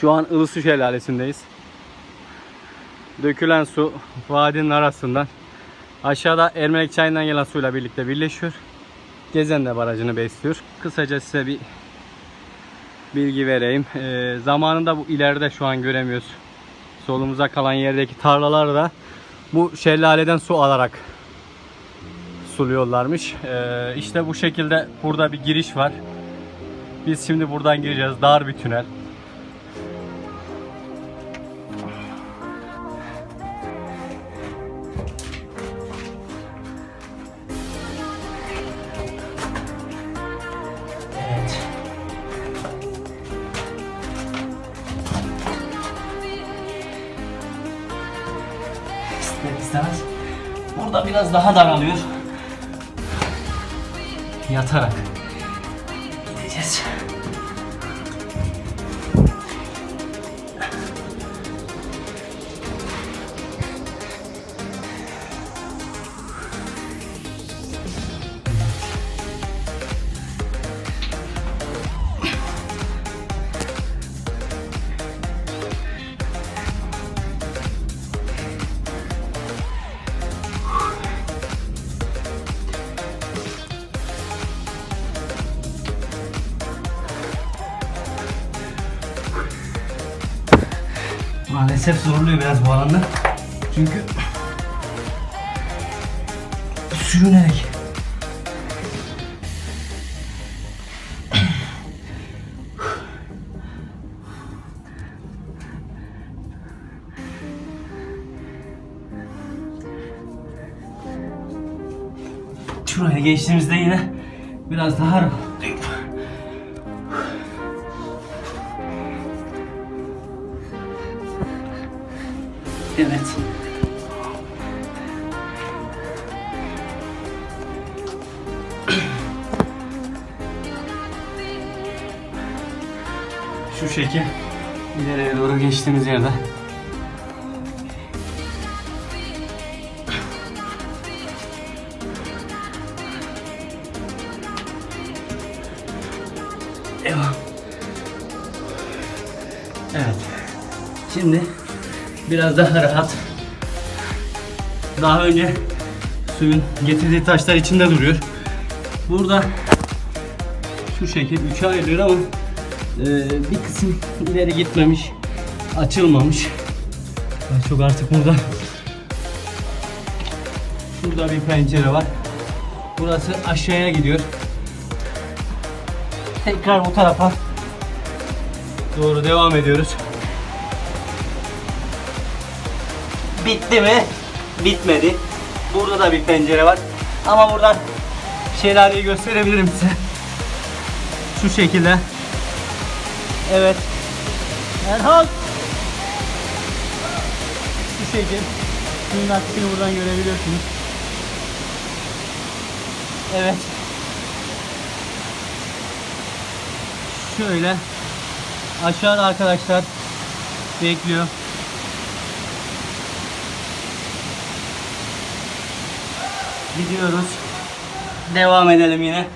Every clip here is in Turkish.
Şu an Ilısu Şelalesi'ndeyiz. Dökülen su vadinin arasından aşağıda Ermenek Çayı'ndan gelen suyla birlikte birleşiyor. Gezenle Barajı'nı besliyor. Kısaca size bir bilgi vereyim. Ee, zamanında bu ileride şu an göremiyoruz. Solumuza kalan yerdeki tarlalar da bu şelaleden su alarak suluyorlarmış. Ee, işte bu şekilde burada bir giriş var. Biz şimdi buradan gireceğiz. Dar bir tünel. İster istemez. Burada biraz daha daralıyor. Yatarak gideceğiz. Maalesef zorluyor biraz bu alanda. Çünkü sürünerek Şuraya geçtiğimizde yine biraz daha rahatlıyorum. Evet. Şu şekil ileriye doğru geçtiğimiz yerde Devam. Evet. Şimdi biraz daha rahat. Daha önce suyun getirdiği taşlar içinde duruyor. Burada şu şekil üçe ayrılıyor ama e, bir kısım ileri gitmemiş, açılmamış. Daha çok artık burada Şurada bir pencere var. Burası aşağıya gidiyor. Tekrar bu tarafa doğru devam ediyoruz. Bitti mi? Bitmedi. Burada da bir pencere var. Ama buradan şelaleyi gösterebilirim size. Şu şekilde. Evet. Erhan. Şu şekil. Suyun akışını buradan görebiliyorsunuz. Evet. Şöyle. Aşağıda arkadaşlar bekliyor. Gidiyoruz. Devam edelim yine.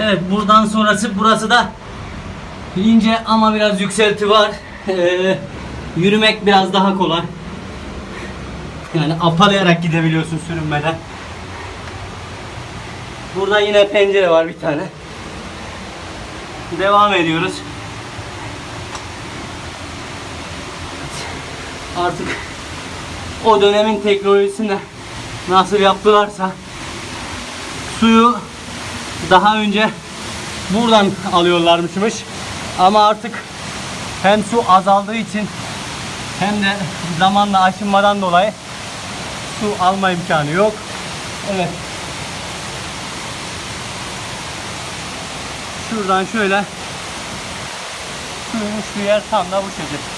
Evet buradan sonrası burası da ince ama biraz yükselti var. Ee, yürümek biraz daha kolay. Yani apalayarak gidebiliyorsun sürünmeden. Burada yine pencere var bir tane. Devam ediyoruz. Artık o dönemin teknolojisinde nasıl yaptılarsa suyu daha önce buradan alıyorlarmışmış. Ama artık hem su azaldığı için hem de zamanla aşınmadan dolayı su alma imkanı yok. Evet. Şuradan şöyle suyun uçtuğu yer tam da bu şekil.